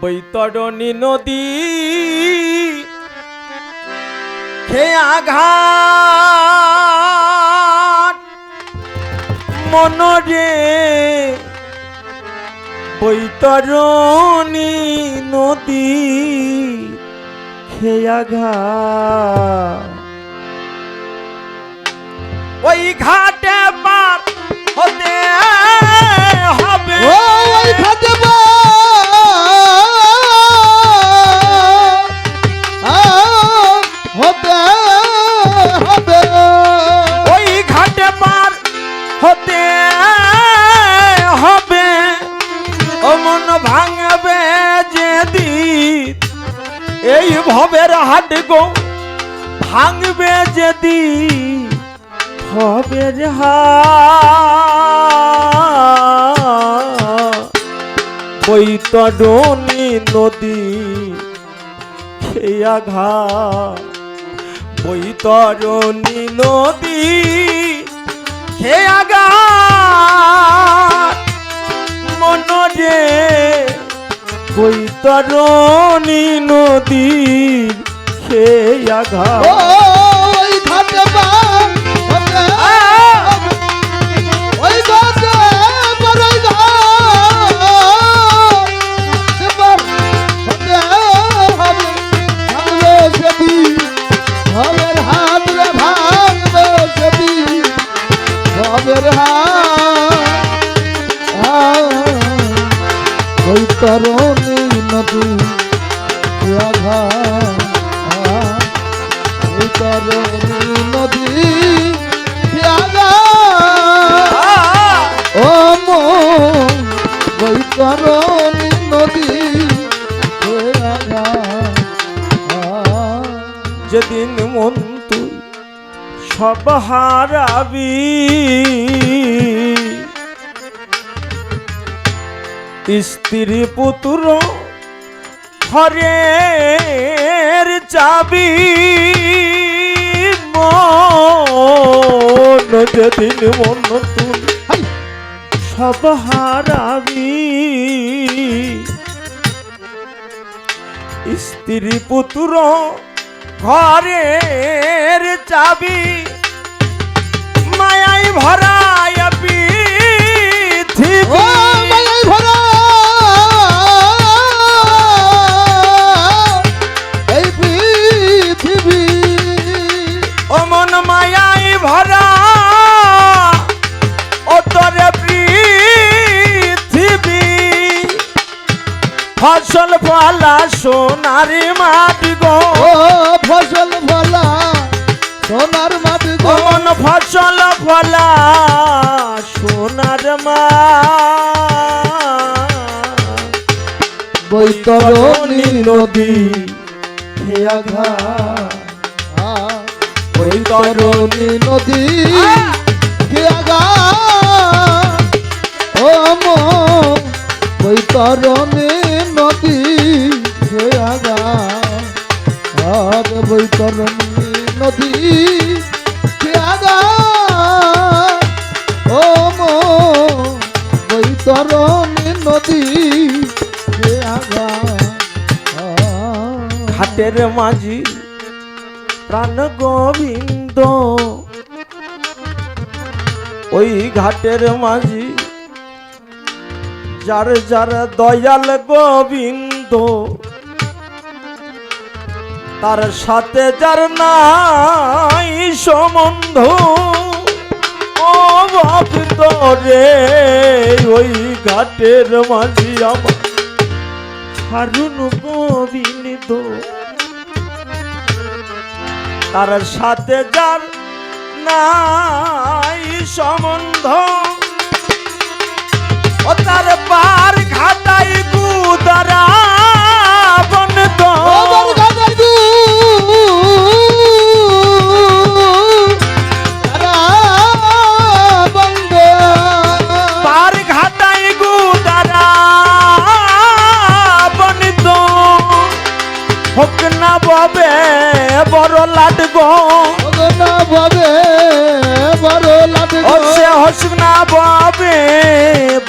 বৈতরণী নদী। খেয়া ঘাট মনরে বৈতরণী নদী। খেয়া ঘাট ওই ঘাটে ভবের হাট গো, ভাঙবে যেদিন ভবের বৈতরণী নদী, খেয়া ঘা বৈতরণী নদী, খেয়া মনরে ঘা ও ওই খাতে বা হতে ওই খাতে বড়ই ঘর হতে হবে। ভাঙবে সেদি ভবের হাত রে ভাঙবে সেদি ভবের হাত। ওই তরণী নদী আঘা তরণী নদী আঘা ও মন বৈতরণী নদী আঘা যেদিন মন তুই সব হারাবি, স্ত্রী পুত্র ঘরের চাবি মন যেদিন মন তুই সব হারাবি স্ত্রী পুত্র ঘরের চাবি মায়াই ভরায় পৃথিবী। ফসল ফলা সোনারি মাটি গো। ফসল ফলা সোনার মাটি গো। মন ফসল ফলা সোনার মা বৈতরণী নদী ঘা। বৈতরণী নদী গা ও মো বৈতরণী গোবিন্দ। ওই ঘাটের মাঝি, যার যার দয়াল গোবিন্দ। তার সাথে যার নাই সম্বন্ধ, ও রে, ওই ঘাটের মাঝি আমার। হারুন গোবিন্দ। তার সাথে যার নাই সম্বন্ধ। ও তার পার ঘাটাই গুদারা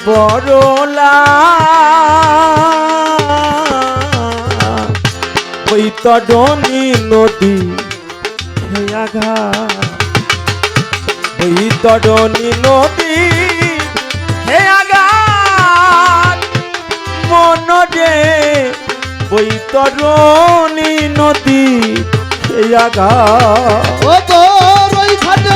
ববে বড় লাট বৈতরণী নদী খেয়া ঘাট বৈতরণী নদী খেয়া ঘাট মন যে বৈতরণী নদী খেয়া ও তোর ওই ঘাটে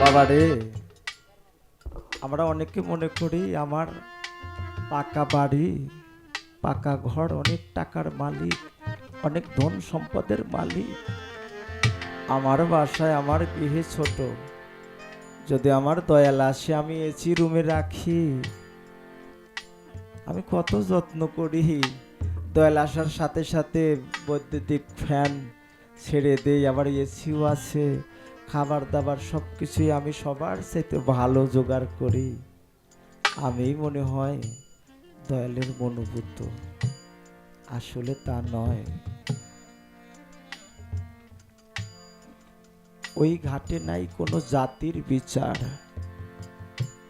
বাবা রে। আমরা অনেকে মনে করি আমার পাকা বাড়ি, পাকা ঘর, অনেক টাকার মালিক, অনেক ধন সম্পদের মালিক। আমার বাসায় আমার গৃহে ছোট। যদি আমার দয়াল আসে, আমি এসি রুমে রাখি। আমি কত যত্ন করি। দয়াল আসার সাথে সাথে বৈদ্যুতিক ফ্যান ছেড়ে দেই, আবার এসিও আছে। খাবার দাবার সব কিছুই আমি সবার সাথে ভালো জোগাড় করি। আমি মনে হয় দয়ালের মনোভূত আসলে তা নয়। ওই ঘাটে নাই কোনো জাতির বিচার।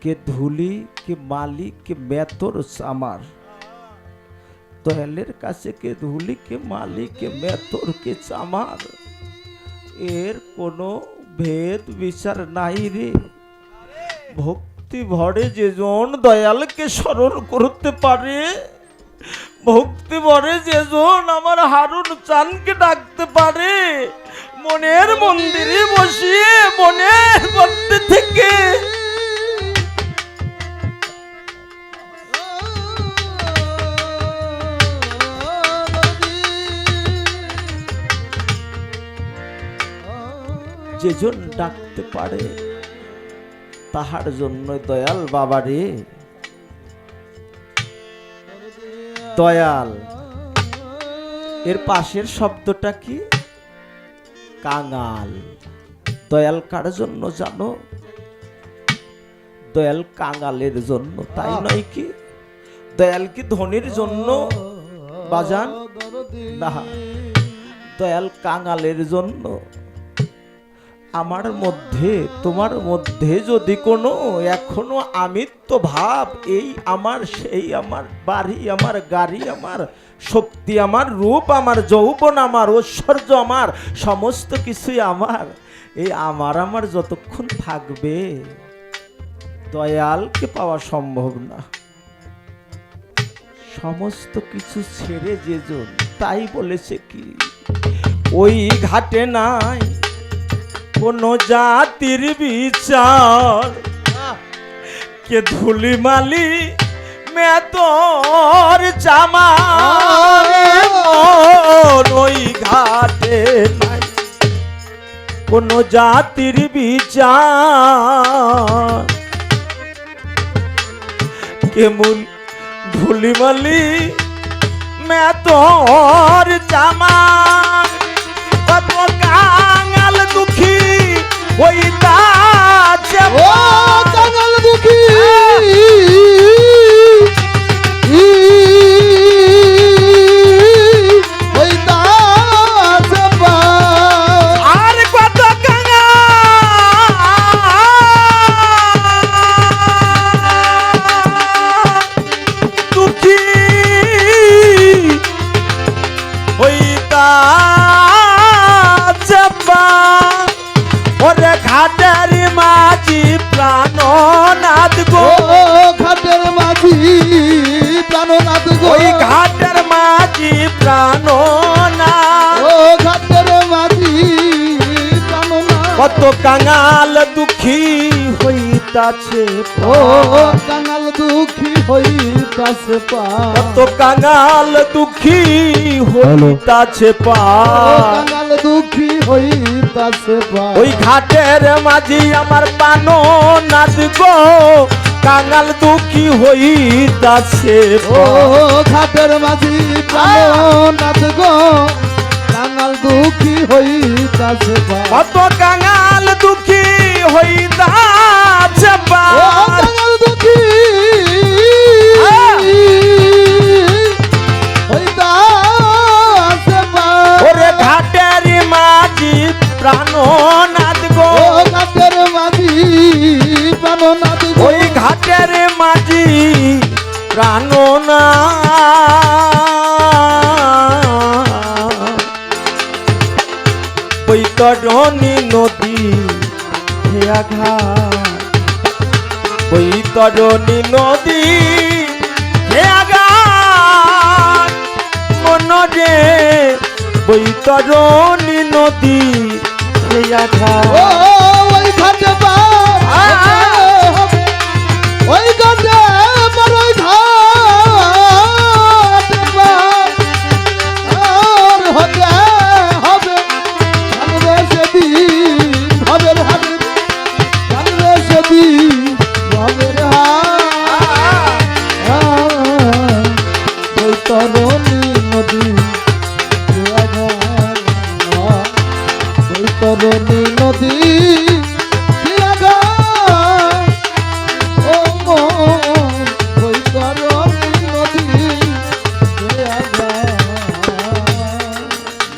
কে ধুলি, কে মালিক, কে মেতর আমার দয়ালের কাছে কে ধুলি, কে মালিক, কে মেতর কে চামার এর কোনো ভেদ বিচার নাই রে। ভক্তি ভরে যেজন দয়ালকে স্মরণ করতে পারে, ভক্তি ভরে যেজন আমার হারুন চানকে ডাকতে পারে, মনের মন্দিরে বসিয়ে মনের মধ্যে থেকে যেজন ডাকতে পারে, তাহার জন্য দয়াল বাবা রে দয়াল, এর পাশের শব্দটা কি? কাঙাল। দয়াল কার জন্য জানো? দয়াল কাঙালের জন্য, তাই নয় কি? দয়াল কি ধনির জন্য? বাজান, না। দয়াল কাঙালের জন্য। আমার মধ্যে, তোমার মধ্যে যদি কোনো এখনও আমিত্ব ভাব, এই আমার, সেই আমার, বাড়ি আমার, গাড়ি আমার, শক্তি আমার, রূপ আমার, যৌবন আমার, ঐশ্বর্য আমার, সমস্ত কিছুই আমার, এই আমার আমার যতক্ষণ থাকবে, দয়ালকে পাওয়া সম্ভব না। সমস্ত কিছু ছেড়ে যেজন তাই বলেছে কি? ওই ঘাটে নাই কোন জাতির বিচার। কে ধুলি মালি মেতর চামার ওই ঘাটে নাই। কোন জাতির বিচার। কেমন ধুলিমালি মেতর চামার কত ওই তাছে মাঝি প্রাণনাথ ও ঘাটের মাঝি কত কাঙাল দুঃখী হইতাছে ও কাঙাল দুঃখী হইত হইতাছে পা। কত কাঙাল দুঃখী হইতাছে পা। কাঙাল দুঃখী হইতাছে পা। ওই ঘাটের মাঝি আমার পানো নাদ গো। কাঙাল দুঃখী হইতাছে ও। ঘাটের মাঝি নাথ গো। কাঙাল দুঃখী হইতাছে কত কাঙাল দুঃখী হইতাছে কাঙাল দুঃখী হইতাছে ওরে ঘাটের মাঝি প্রাণ ঘাটের মাঝি প্রাণ না। বৈতরণী নদী হেয়া বৈতরণী নদী হেয়া ঘাট। মনরে বৈতরণী নদী হেয়া বৈতরণী নদী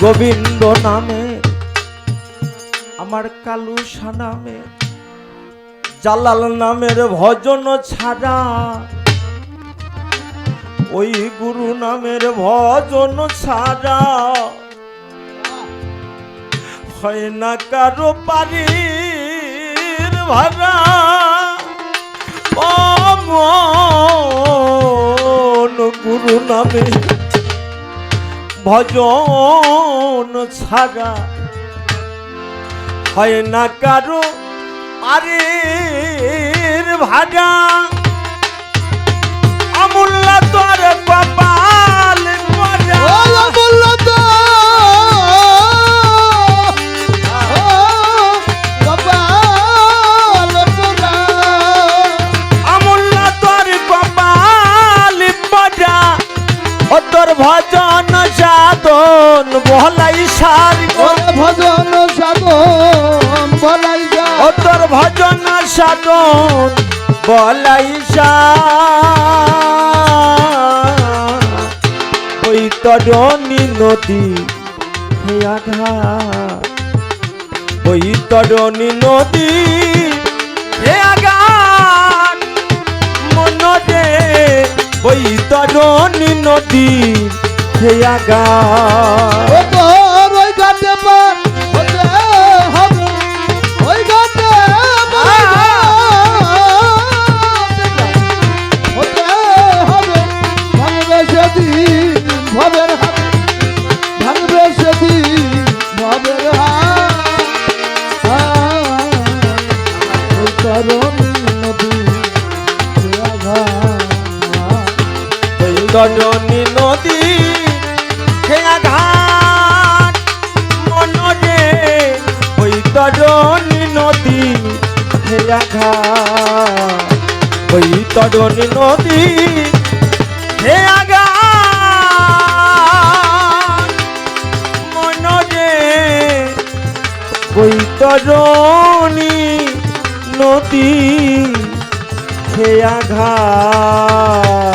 গোবিন্দ নামে, আমার কালুসা নামে, জালাল নামের ভজন ছাড়া, ওই গুরু নামের ভজন ছাড়া হয় না কারও পারির ভাড়া। গুরু নামে ভজন ছাড়া হয় না কারও আরে ভাজা আমুল্লা তোর কপাল সাধন বলাই সার ওই তরণী নদী হেয়া ঘাট। ওই তরণী নদী হেয়া ঘাট। মনরে ওই তরণী নদী হেয়া ঘাট। তরণী নদী হেয়া ঘাট, মনরে ওই তরণী নদী হেয়া ঘাট। ওই তরণী নদী হেয়া ঘাট, মনরে ওই তরণী নদী হেয়া ঘাট।